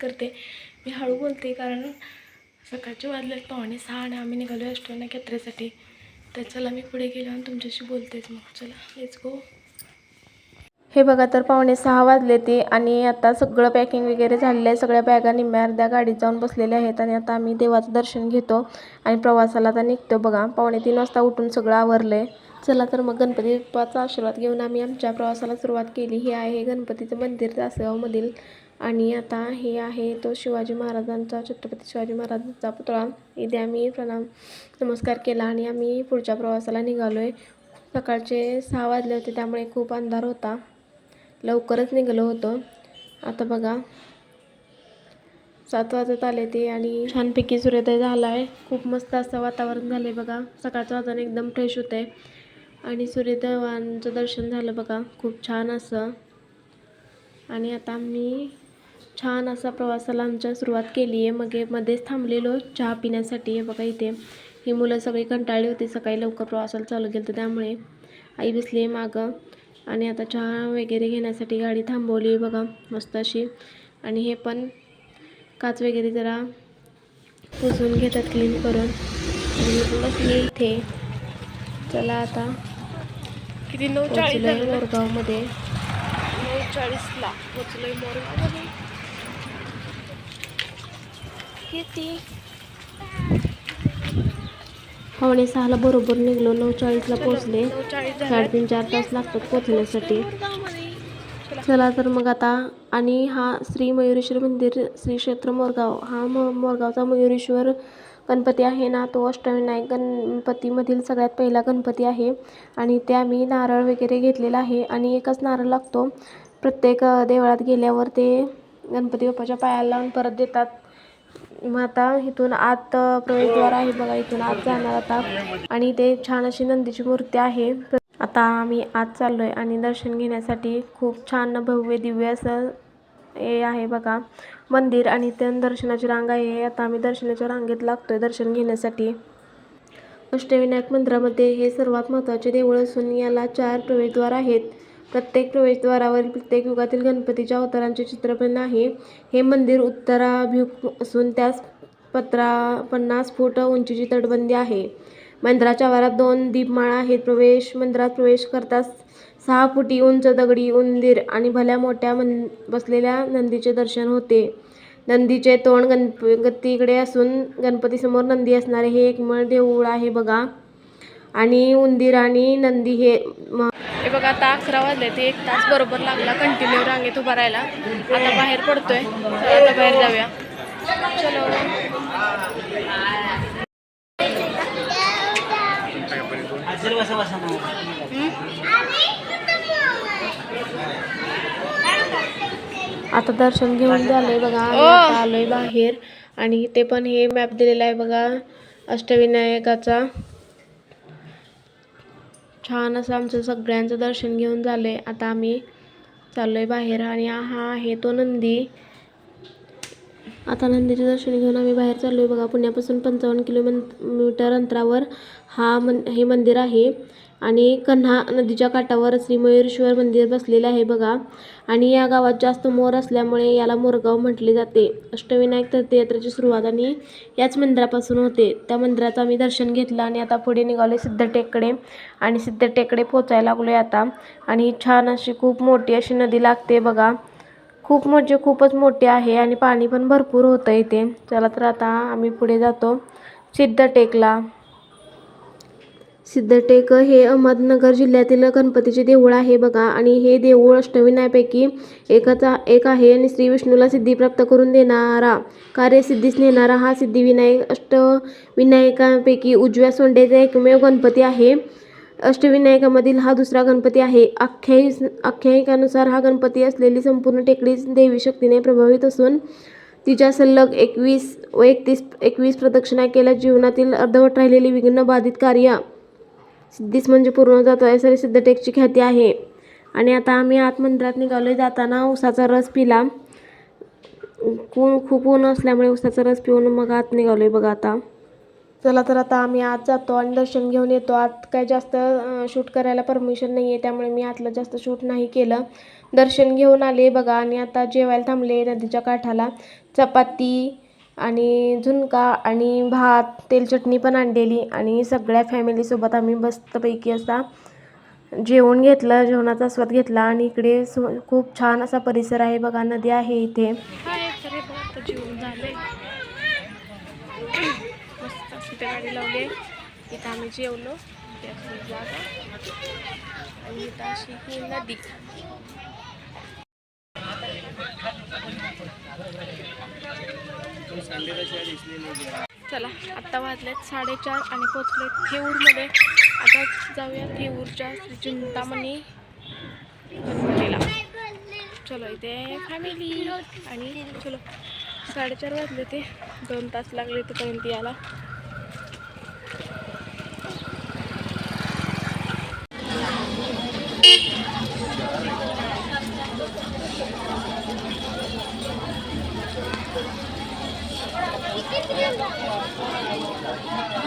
करते. मी हळू बोलते कारण सकाळचे वाजले पावणे सहा आणि आम्ही निघालो रेस्टॉरंट यात्रेसाठी. तर चला मी पुढे गेलो आणि तुमच्याशी बोलतेच मग. चला लेट्स गो हे बघा तर पावणे सहा वाजले ते आणि आता सगळं पॅकिंग वगैरे झालेलं आहे. सगळ्या बॅगा निम्म्या अर्ध्या गाडीत जाऊन बसलेल्या आहेत आणि आता आम्ही देवाचं दर्शन घेतो आणि प्रवासाला आता निघतो बघा. पावणे तीन वाजता उठून सगळं आवरलं आहे चला तर मग गणपती बाप्पाचा आशीर्वाद घेऊन आम्ही आमच्या प्रवासाला सुरुवात केली. हे आहे गणपतीचं मंदिर तासगावमधील आणि आता हे आहे तो शिवाजी महाराजांचा छत्रपती शिवाजी महाराजांचा पुतळा. इथे आम्ही प्रणाम नमस्कार केला आणि आम्ही पुढच्या प्रवासाला निघालो आहे सकाळचे सहा वाजले होते त्यामुळे खूप अंधार होता. लवकरच निघालो होतो. आता बघा सात वाजत आले ते आणि छानपैकी सूर्योदय झाला आहे खूप मस्त असं वातावरण झालं आहे बघा. सकाळचं वातावरण एकदम फ्रेश होतं आहे आणि सूर्यदेवांचं दर्शन झालं बघा. खूप छान असं. आणि आता आम्ही छान असा प्रवासाला आमच्या सुरुवात केली आहे. मग मध्येच थांबलेलो चहा पिण्यासाठी. हे बघा इथे. ही मुलं सगळी कंटाळली होती. सकाळी लवकर प्रवासाला चालू केलं त्यामुळे आई बसली आहे मागं. आणि आता चहा वगैरे घेण्यासाठी गाडी थांबवली आहे बघा. मस्त अशी. आणि हे पण काच वगैरे जरा पुसून घेतात क्लीन करून. बसली इथे. चला आता किती नऊ चाळीस? मोरगावमध्ये. नऊ चाळीसला. पोचलोय मोरगावमध्ये. किती? पावणे सहाला बरोबर निघलो नऊ चाळीसला पोचले साडेतीन चार तास लागतात पोचण्यासाठी चला तर मग आता आणि हा श्री मयुरेश्वर मंदिर श्री क्षेत्र मोरगाव. हा म मोरगावचा मयुरेश्वर गणपती आहे ना तो अष्टविनायक गणपतीमधील सगळ्यात पहिला गणपती आहे. आणि ते आम्ही नारळ वगैरे घेतलेला आहे आणि एकच नारळ लागतो. प्रत्येक देवळात गेल्यावर ते गणपती बाप्पाच्या पायाला लावून परत देतात. मग आता इथून आत प्रवेशद्वार आहे बघा इथून आत जाणार आता. आणि ते छान अशी नंदीची मूर्ती आहे. आता आम्ही आत चाललोय आणि दर्शन घेण्यासाठी खूप छान भव्य दिव्य असं हे आहे बघा. मंदिर आणि त्या दर्शनाची रांग आहे. आता आम्ही दर्शनाच्या रांगेत लागतोय दर्शन घेण्यासाठी. अष्टविनायक मंदिरामध्ये हे सर्वात महत्त्वाचे देऊळ असून याला चार प्रवेशद्वार आहेत. प्रत्येक प्रवेशद्वारावरील प्रत्येक युगातील गणपतीच्या अवतारांचे चित्रपण आहे. हे मंदिर उत्तराभिमुख असून त्यास पत्रा पन्नास फूट उंचीची तटबंदी आहे. मंदिराच्या आवारात दोन दीपमाळा आहेत. प्रवेश मंदिरात प्रवेश करताच सहा फुटी उंच दगडी उंदीर आणि भल्या मोठ्या मन बसलेल्या नंदीचे दर्शन होते. नंदीचे तोंड गणपतीकडे असून गणपतीसमोर नंदी असणारे हे एकमेव देऊळ आहे बघा. आणि उंदीर आणि नंदी हे म- हे बघा आता अकरा वाजले ते एक तास बरोबर लागला. कंटिन्यू रांगेत उभा राहायला. आता बाहेर पडतोय. चला आता बाहेर जाऊया. चलो. आता दर्शन घेऊन झालंय बघा. आलोय बाहेर. आणि ते पण हे मॅप दिलेला आहे बघा अष्टविनायकाचा. छान असं आमचं सगळ्यांचं दर्शन घेऊन झालंय आता आम्ही चाललो आहे बाहेर आणि हा आहे तो नंदी. आता नंदीचे दर्शन घेऊन आम्ही बाहेर चाललोय. बघा पुण्यापासून पंचावन्न किलोमीटर अंतरावर हा मन हे मंदिर आहे. आणि कन्हा नदीच्या काठावर श्री मयुरेश्वर मंदिर बसलेले आहे बघा. आणि या गावात जास्त मोर असल्यामुळे याला मोरगाव म्हटले जाते. अष्टविनायक तीर्थयात्रेची सुरुवात आणि याच मंदिरापासून होते. त्या मंदिराचं आम्ही दर्शन घेतलं आणि आता पुढे निघालो सिद्धटेकडे आणि सिद्धटेकडे पोचायला लागलो आहे आता. आणि छान अशी खूप मोठी अशी नदी लागते बघा. खूप म्हणजे खूपच मोठी आहे आणि पाणी पण भरपूर होतं इथे. चला तर आता आम्ही पुढे जातो. सिद्धटेकला. सिद्धटेक हे अहमदनगर जिल्ह्यातील गणपतीचे देऊळ आहे बघा. आणि हे देऊळ अष्टविनायपैकी एकाचा एक आहे. आणि श्री विष्णूला सिद्धी प्राप्त करून देणारा कार्यसिद्धीस नेणारा हा सिद्धिविनायक अष्टविनायकांपैकी उजव्या सोंडेचा एकमेव गणपती आहे. अष्टविनायकामधील हा दुसरा गणपती आहे. आख्यायी आख्यायिकानुसार हा गणपती असलेली संपूर्ण टेकडी देवी शक्तीने प्रभावित असून तिच्या सलग एकवीस व एकतीस एकवीस प्रदक्षिणा केल्या. जीवनातील अर्धवट राहिलेली विघ्न बाधित कार्य सिद्धीस म्हणजे पूर्ण जातो. आहे सर सिद्धटेकची ख्याती आहे. आणि आता आम्ही आत मंदिरात निघालो जाताना उसाचा रस पिला. ऊन खूप ऊन असल्यामुळे उसाचा रस पिऊन मग आत निघालो आहे बघा आता. चला तर आता आम्ही आत जातो आणि दर्शन घेऊन येतो. आत काय जास्त शूट करायला परमिशन नाही आहे त्यामुळे मी आतलं जास्त शूट नाही केलं. दर्शन घेऊन आले बघा. आणि आता जेवायला थांबले नदीच्या काठाला. चपाती आणि झुणका आणि भात तेलचटणी पण आणलेली आणि सगळ्या फॅमिलीसोबत आम्ही मस्तपैकी असा जेवण घेतलं जेवणाचा स्वाद घेतला आणि इकडे सो खूप छान असा परिसर आहे बघा नदी आहे इथे. गाडी लावली इथं आम्ही जेवलो. आणि इथं अशी ही नदी. चला आत्ता वाजलेत साडेचार आणि पोचले थेऊरमध्ये. आता जाऊया थेऊरच्या चिंतामणी गणपतीला. चलो इथे फॅमिली आणि चलो साडेचार वाजले ते. दोन तास लागले तिथपर्यंत यायला.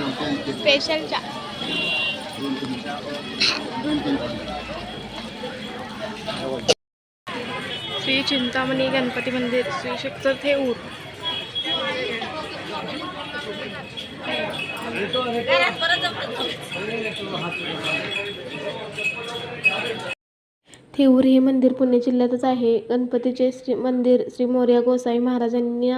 स्पेशल चा श्री चिंतामणी गणपती मंदिर श्री क्षेत्र थेऊर थेऊर हे मंदिर पुणे जिल्ह्यातच आहे. गणपतीचे श्री मंदिर श्री मोरया गोसाई महाराजांनी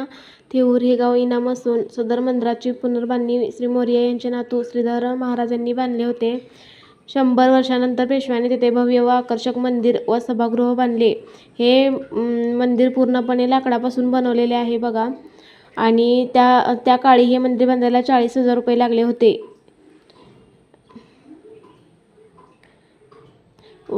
थेऊर हे गाव इनाम असून सदर मंदिराची पुनर्बांधणी श्री मोरया यांचे नातू श्रीधर महाराजांनी बांधले होते. शंभर वर्षानंतर पेशव्याने तिथे भव्य व आकर्षक मंदिर व सभागृह बांधले. हे मंदिर पूर्णपणे लाकडापासून बनवलेले आहे बघा. आणि त्या त्या काळी हे मंदिर बांधायला चाळीस हजार रुपये लागले होते.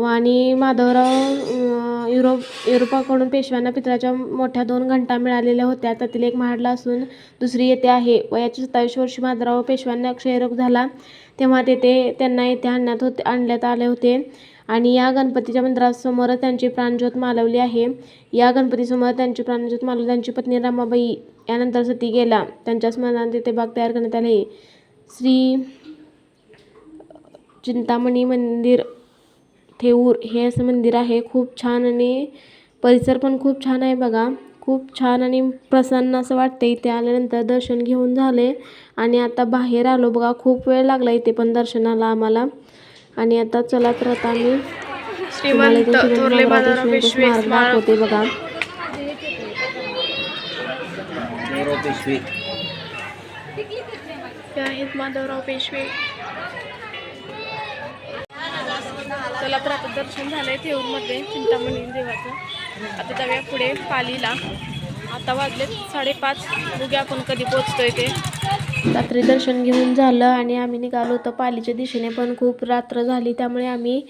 आणि माधवराव युरोप युरोपाकडून पेशव्यांना पितराच्या मोठ्या दोन घंटा मिळालेल्या होत्या. त्यातील एक महाडला असून दुसरी येथे आहे. वयाच्या सत्तावीस वर्षी माधवराव पेशव्यांना क्षयरोग झाला. तेव्हा तेथे त्यांना येथे आणण्यात होते आणण्यात आले होते. आणि या गणपतीच्या मंदिरासमोर त्यांची प्राणज्योत मालवली आहे. या गणपतीसमोर त्यांची प्राणज्योत मालवली त्यांची पत्नी रमाबाई यानंतर सती गेला. त्यांच्या स्मरणात तेथे बाग तयार करण्यात आले. श्री चिंतामणी मंदिर थेऊर हे असं मंदिर आहे. खूप छान आणि परिसर पण खूप छान आहे बघा. खूप छान आणि प्रसन्न असं वाटते इथे आल्यानंतर दर्शन घेऊन झाले. आणि आता बाहेर आलो बघा. खूप वेळ लागला इथे पण दर्शनाला आम्हाला. आणि आता चला तर आता आम्ही श्रीमंत स्मारक दाखवते बघा. आहेत माधवराव पेशवे. चला तर आता दर्शन झालंय थेऊरमध्ये चिंतामणी देवाचं. आता जाऊया पुढे पालीला. आता वाजले साडेपाच. बघूया आपण कधी पोचतोय ते. रात्री दर्शन घेऊन झालं आणि आम्ही निघालो होतो पालीच्या दिशेने पण खूप रात्र झाली. त्यामुळे आम्ही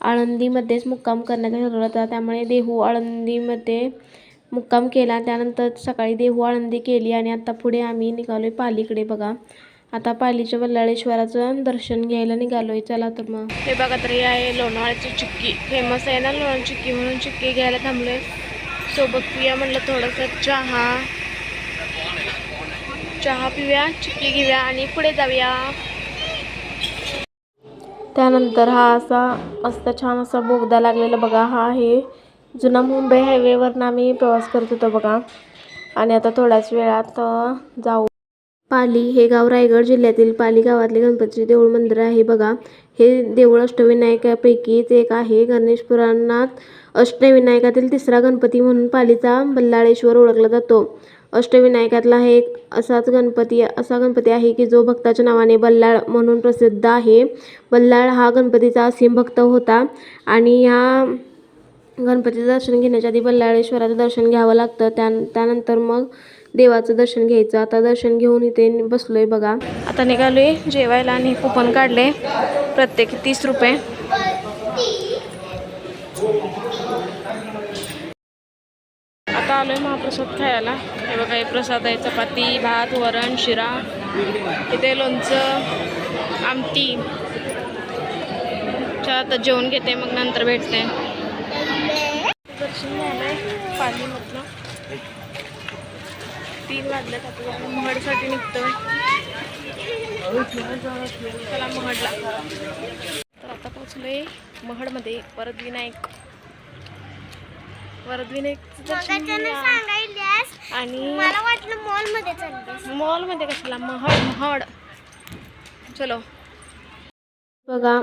आळंदीमध्येच मुक्काम करण्याचा ठरवलं होतं. त्यामुळे देहू आळंदीमध्ये मुक्काम केला. त्यानंतर सकाळी देहू आळंदी केली आणि आता पुढे आम्ही निघालो आहे पालीकडे बघा. आता पालीच्या वल्लाळेश्वराचं दर्शन घ्यायला निघालो आहे चला तर मग. हे बघा तरी आहे लोणावळ्याची चिक्की. फेमस आहे ना लोणावळ्याची चिक्की म्हणून चिक्की घ्यायला थांबलोय. सोबत पिऊया म्हणलं थोडंसं चहा. चहा पिऊया चिक्की घेऊया आणि पुढे जाऊया. त्यानंतर हा असा मस्त छान असा बोगदा लागलेला बघा. हा आहे जुना मुंबई हायवेवरनं आम्ही प्रवास करत होतो बघा. आणि आता थोड्याच वेळात जाऊ. पाली हे गाव रायगड जिल्ह्यातील पाली गावातले गणपतीचे देऊळ मंदिर आहे. बघा हे देऊळ अष्टविनायकापैकीच एक आहे. गणेश पुराणात अष्टविनायकातील तिसरा गणपती म्हणून पालीचा बल्लाळेश्वर ओळखला जातो. अष्टविनायकातला हा एक असाच गणपती असा गणपती आहे की जो भक्ताच्या नावाने बल्लाळ म्हणून प्रसिद्ध आहे. बल्लाळ हा गणपतीचा असीम भक्त होता आणि ह्या गणपतीचं दर्शन घेण्याच्या आधी बल्लाळेश्वराचं दर्शन घ्यावं लागतं. त्या त्यानंतर मग देवाचं दर्शन घ्यायचं. आता दर्शन घेऊन इथे बसलोय बघा. आता निघालोय जेवायला आणि कुपन काढले. प्रत्येकी तीस रुपये. आता आलोय महाप्रसाद खायला. हे बघा हे प्रसाद आहे चपाती भात वरण शिरा. इथे लोणचं आमटी. आता जेवण घेते मग नंतर भेटते. दर्शन झालंय म्हटलं. तीन वाजल्यात आता महडसाठी निघतोय. चला महडला तर आता पोचलोय महडमध्ये परत विनायक घेऊया. सांगायल्यास. आणि मला वाटलं मॉलमध्ये चाललीस. मॉलमध्ये कशाला महड महड चलो. बघा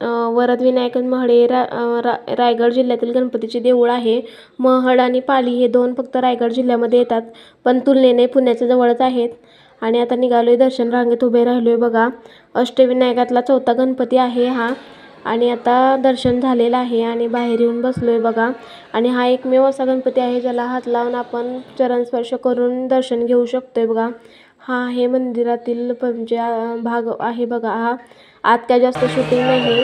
अं, वरदविनायक महड हे रा रा रायगड जिल्ह्यातील गणपतीचे देऊळ आहे. महड आणि पाली हे दोन फक्त रायगड जिल्ह्यामध्ये येतात पण तुलनेने पुण्याच्या जवळच आहेत. आणि आता निघालो आहे दर्शन रांगेत उभे राहिलो आहे बघा. अष्टविनायकातला चौथा गणपती आहे हा. आणि आता दर्शन झालेलं आहे आणि बाहेर येऊन बसलो आहे बघा. आणि हा एकमेव असा गणपती आहे ज्याला हात लावून आपण चरणस्पर्श करून दर्शन घेऊ शकतो आहे बघा. हा आहे मंदिरातील म्हणजे भाग आहे बघा हा. आत काय जास्त शूटिंग नाही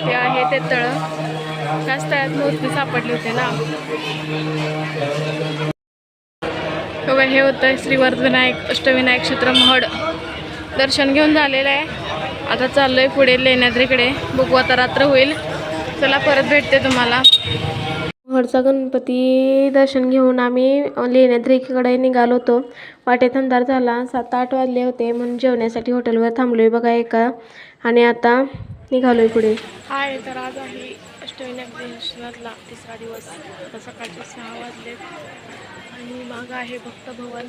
हे आहे ते तळ. त्याच तळ्यात मूर्ती सापडली होती ना. बघा हे होतं श्री अष्टविनायक क्षेत्र महड. दर्शन घेऊन झालेलं आहे. आता चाललो आहे पुढे लेण्याद्रीकडे. बघू आता रात्र होईल. चला परत भेटते तुम्हाला. घरचा गणपती दर्शन घेऊन आम्ही लेण्याद्रीकडे निघालो होतो. वाटेत अंधार झाला. सात आठ वाजले होते. म्हणून जेवण्यासाठी हॉटेलवर थांबलो आहे बघा एका. आणि आता निघालो आहे पुढे. हाय तर आज आहे अष्टविनायक दर्शनातला तिसरा दिवस. आता सकाळचे सहा वाजले आणि मागं आहे भक्त भवन.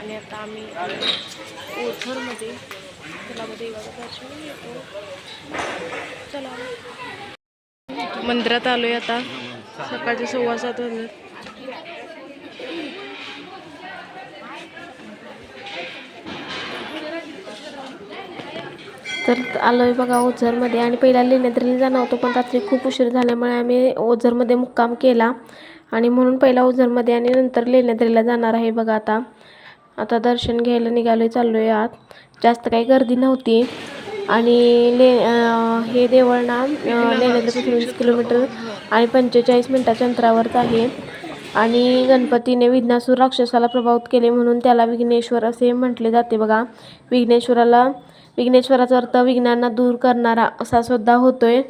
आणि आता आम्ही आलो ओझरमध्ये दर्शन घेतो. चला. मंदिरात आलोय आता. सकाळचे सव्वा सात वाजले. तर आलोय बघा ओझरमध्ये आणि पहिला लेण्याद्रीला जाणार होतो पण रात्री खूप उशीर झाल्यामुळे आम्ही ओझरमध्ये मुक्काम केला. आणि म्हणून पहिला ओझरमध्ये आणि नंतर लेण्याद्रीला जाणार आहे बघा आता. आता दर्शन घ्यायला निघालोय चाललोय आत. जास्त काही गर्दी नव्हती. आणि ले हे देवळ ना अं, लेण्याद्रीपासून वीस किलोमीटर आणि पंचेचाळीस मिनटाच्या अंतरावरच आहे. आणि गणपतीने विघ्नासूर राक्षसाला प्रभावित केले म्हणून त्याला विघ्नेश्वर असे म्हटले जाते बघा. विघ्नेश्वराला विघ्नेश्वराचा अर्थ विघ्नांना दूर करणारा असा सुद्धा होतोय.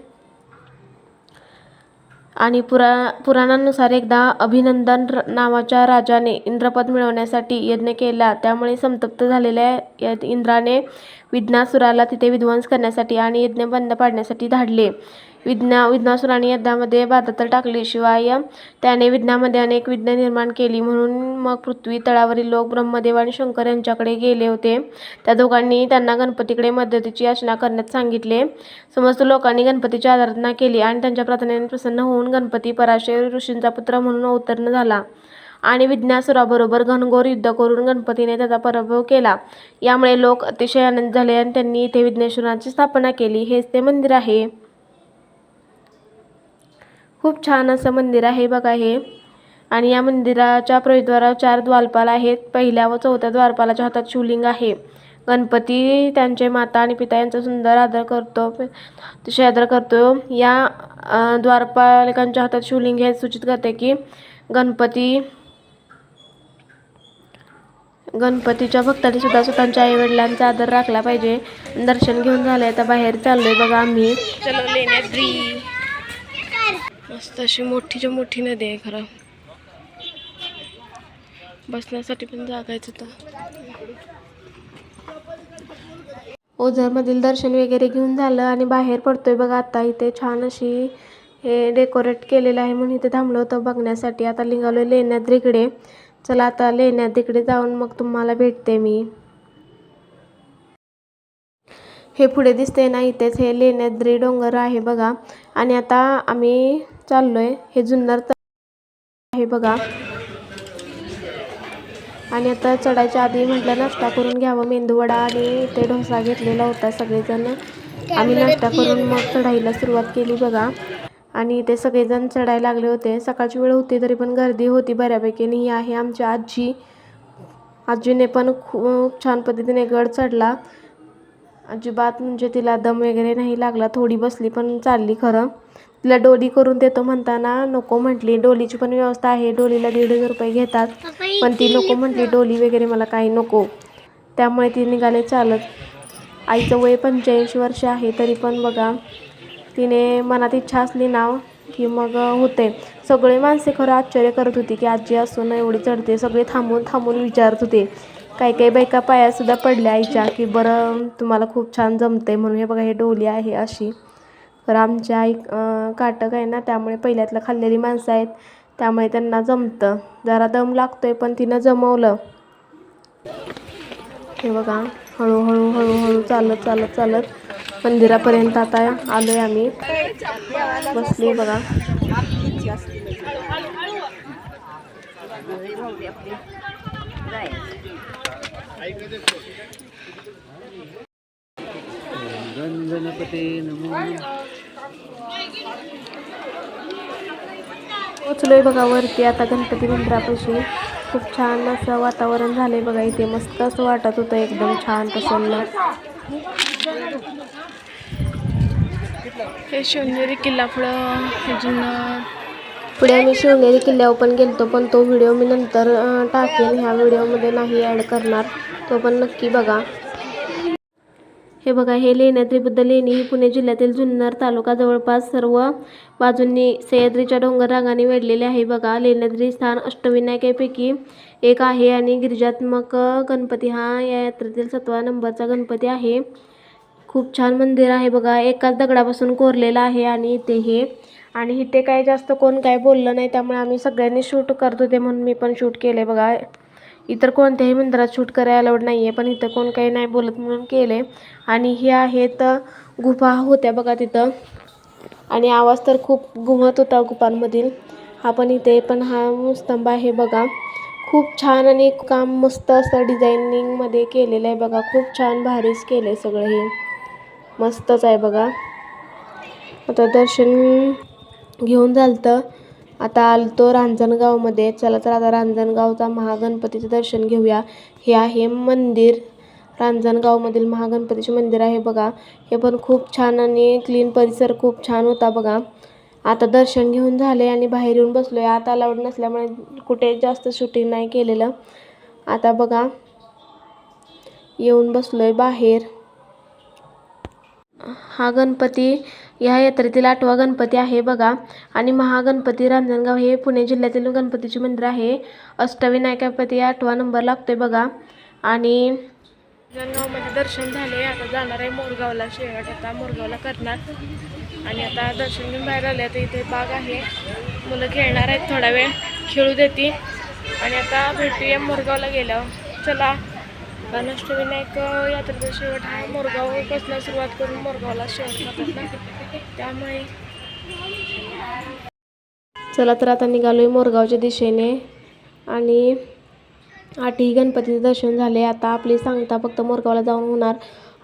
आणि पुरा पुराणानुसार एकदा अभिनंदन र- नावाच्या राजाने इंद्रपद मिळवण्यासाठी यज्ञ केला. त्यामुळे संतप्त झालेल्या इंद्राने विघ्नासुराला तिथे विध्वंस करण्यासाठी आणि यज्ञ बंद पाडण्यासाठी धाडले. विज्ञा विघ्नासुराने यज्ञामध्ये बाधा तर टाकली शिवाय त्याने विज्ञामध्ये अनेक विघ्न निर्माण केली. म्हणून मग पृथ्वी तळावरील लोक ब्रह्मदेव आणि शंकर यांच्याकडे गेले होते. त्या दोघांनी त्यांना गणपतीकडे मदतीची याचना करण्यात सांगितले. समस्त लोकांनी गणपतीची आराधना केली आणि त्यांच्या प्रार्थनेने प्रसन्न होऊन गणपती पराशर ऋषींचा पुत्र म्हणून अवतरण झाला. आणि विज्ञासुराबरोबर घनघोर युद्ध करून गणपतीने त्याचा पराभव केला. यामुळे लोक अतिशय आनंद झाले आणि त्यांनी इथे विघ्नेश्वराची स्थापना केली. हेच ते मंदिर आहे. खूप छान असं मंदिर आहे बघा हे. आणि या मंदिराच्या प्रवेशद्वारावर चार द्वारपाल आहेत. पहिल्या व चौथ्या द्वारपालाच्या हातात शिवलिंग आहे. गणपती त्यांचे माता आणि पिता यांचा सुंदर आदर करतो अतिशय आदर करतो. या द्वारपालकांच्या हातात शिवलिंग हे सूचित करते की गणपती गणपतीच्या भक्तांनी सुद्धा स्वतःच्या आईवडिलांचा आदर राखला पाहिजे. दर्शन घेऊन झालंय तर बाहेर चाललोय बघा आम्ही. चलो लेण्याद्री मस्त अशी मोठीच्या मोठी नदी आहे खरं. बसण्यासाठी पण जागायचं आहे ओझरमधील दर्शन वगैरे घेऊन झालं आणि बाहेर पडतोय बघा आता. इथे छान अशी हे डेकोरेट केलेलं आहे म्हणून इथे थांबलो होतं बघण्यासाठी. आता निघालो लेण्याद्रीकडे चला आता लेण्याद्रीकडे जाऊन मग तुम्हाला भेटते मी. हे पुढे दिसते ना इथेच हे लेण्याद्री डोंगर आहे बघा. आणि आता आम्ही चाललोय. हे जुन्नर आहे बघा. आणि आता चढायच्या आधी म्हटलं नाश्ता करून घ्यावं. मेंदूवडा आणि इथे ढोसा घेतलेला होता सगळेजण. आम्ही नाश्ता करून मग चढाईला सुरुवात केली बघा. आणि इथे सगळेजण चढायला लागले होते. सकाळची वेळ होती तरी पण गर्दी होती बऱ्यापैकी. आणि ही आहे आमची आजी. आजीने पण खूप छान पद्धतीने गड चढला. अजिबात म्हणजे तिला दम वगैरे नाही लागला. थोडी बसली पण चालली खरं. तिला डोली करून देतो म्हणताना नको म्हटली. डोलीची पण व्यवस्था आहे. डोलीला दीड हजार रुपये घेतात. पण ती नको म्हटली. डोली वगैरे मला काही नको. त्यामुळे ती निघाले चालत. आईचं वय पंच्याऐंशी वर्ष आहे. तरी पण बघा तिने मनात इच्छा असली ना की मग होते. सगळे माणसे खरं आश्चर्य करत होती की आजी असून एवढी चढते. सगळे थांबून थांबून विचारत होते. काही काही बायका पायासुद्धा पडल्या आईच्या की बरं तुम्हाला खूप छान जमते म्हणून. हे बघा हे डोली आहे अशी. तर आमच्या आई काटक आहे ना त्यामुळे पहिल्यातलं खाल्लेली माणसं आहेत. त्यामुळे त्यांना जमतं. जरा दम लागतो आहे पण तिनं जमवलं. हे बघा हळूहळू हळूहळू चालत चालत चालत मंदिरापर्यंत आता आलो आहे आम्ही. बसली बघा. नमो पोचलोय बघा वरती आता गणपती मंदिरापाशी. खूप छान असं वातावरण झालंय बघा इथे. मस्त असं वाटत होतं एकदम छान प्रसन्न. हे शिवनेरी किल्ला पुढं अजून पुढे आम्ही शिवनेरी किल्ल्यावर पण गेलतो पण तो व्हिडिओ मी नंतर टाकेन. ह्या व्हिडिओमध्ये नाही ॲड करणार. तो पण नक्की बघा. हे बघा हे लेण्याद्री त्रिबुद्ध लेणी ही पुणे जिल्ह्यातील जुन्नर तालुका जवळपास सर्व बाजूंनी सह्याद्रीच्या डोंगर रांगाने वेढलेले आहे. बघा लेण्याद्री स्थान अष्टविनायकापैकी एक आहे आणि गिरिजात्मक गणपती हा या यात्रेतील सतवा नंबरचा गणपती आहे. खूप छान मंदिर आहे बघा एकाच दगडापासून कोरलेलं आहे आणि इथे हे. आणि इथे काय जास्त कोण काय बोललं नाही त्यामुळे आम्ही सगळ्यांनी शूट करत होते म्हणून मी पण शूट केले बघा. इतर कोणत्याही मंदिरात शूट करायला अलाउड नाही आहे पण इथं कोण काही नाही बोलत म्हणून केले आणि हे आहेत गुफा होत्या बघा तिथं. आणि आवाज तर खूप घुमत होता गुफांमधील. हा पण इथे पण हा स्तंभ आहे बघा. खूप छान आणि काम मस्त असं डिझायनिंगमध्ये केलेलं आहे बघा. खूप छान भारीच केलं आहे सगळं हे. मस्तच आहे बघा. आता दर्शन घेऊन झालं आता आलतो रांजणगावमध्ये. चला तर आता रांजणगावचा महागणपतीचं दर्शन घेऊया. हे आहे मंदिर. रांजणगावमधील महागणपतीचे मंदिर आहे बघा. हे पण खूप छान आणि क्लीन परिसर खूप छान होता बघा. आता दर्शन घेऊन झाले आणि बाहेर येऊन बसलो आहे आता अलाउड नसल्यामुळे कुठे जास्त शूटिंग नाही केलेलं. आता बघा. येऊन बसलो आहे बाहेर. हा गणपती ह्या यात्रेतील आठवा गणपती आहे बघा. आणि महागणपती रांजणगाव हे पुणे जिल्ह्यातील गणपतीचे मंदिर आहे. अष्टविनायकापती आठवा नंबर लागतोय बघा. आणि जळगावमध्ये दर्शन झाले. आता जाणार आहे मोरगावला शेवट. आता मोरगावला करणार. आणि आता दर्शन घेऊन बाहेर आले तर इथे बाग आहे. मुलं खेळणार आहेत थोडा वेळ. खेळू देते आणि आता भेटूया मोरगावला गेल्यावर. चला. अष्टविनायक यात्रेचा शेवट हा मोरगावपासून सुरुवात करून मोरगावला शेवट करतात ना. त्यामुळे चला तर आता निघालोय मोरगावच्या दिशेने. आणि आठही गणपतीचं दर्शन झाले आता आपली सांगता फक्त मोरगावला जाऊन होणार.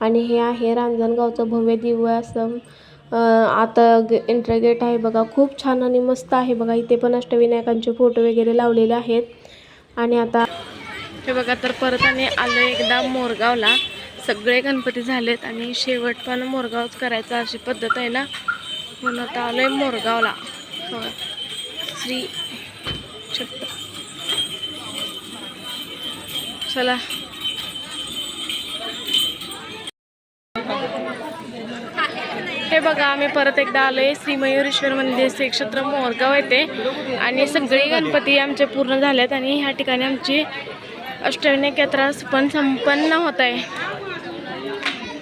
आणि हे आहे रांजणगावचं भव्य दिव्य असं आता गे एंट्री गेट आहे बघा. खूप छान आणि मस्त आहे बघा. इथे पण अष्टविनायकांचे फोटो वगैरे लावलेले आहेत. आणि आता हे बघा तर परत आम्ही आलो एकदा मोरगावला. सगळे गणपती झालेत आणि शेवट पण मोरगावच करायचा अशी पद्धत आहे ना. म्हणून आता आलो आहे मोरगावला. हो. श्री चला. हे बघा आम्ही परत एकदा आलोय श्री मयुरेश्वर मंदिर श्री क्षेत्र मोरगाव येते आणि सगळे गणपती आमचे पूर्ण झालेत आणि ह्या ठिकाणी आमची अष्टविनायक यात्रा पण संपन्न होत आहे.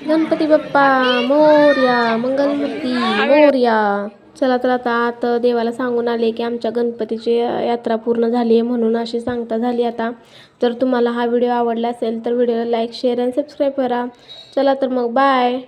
गणपती बाप्पा मोर्या मंगलमूर्ती मोर्या. चला तर आता आता देवाला सांगून आले की आमच्या गणपतीची यात्रा पूर्ण झाली आहे म्हणून अशी सांगता झाली आता. जर तुम्हाला हा व्हिडिओ आवडला असेल तर व्हिडिओला लाईक शेअर आणि सबस्क्राईब करा. चला तर मग बाय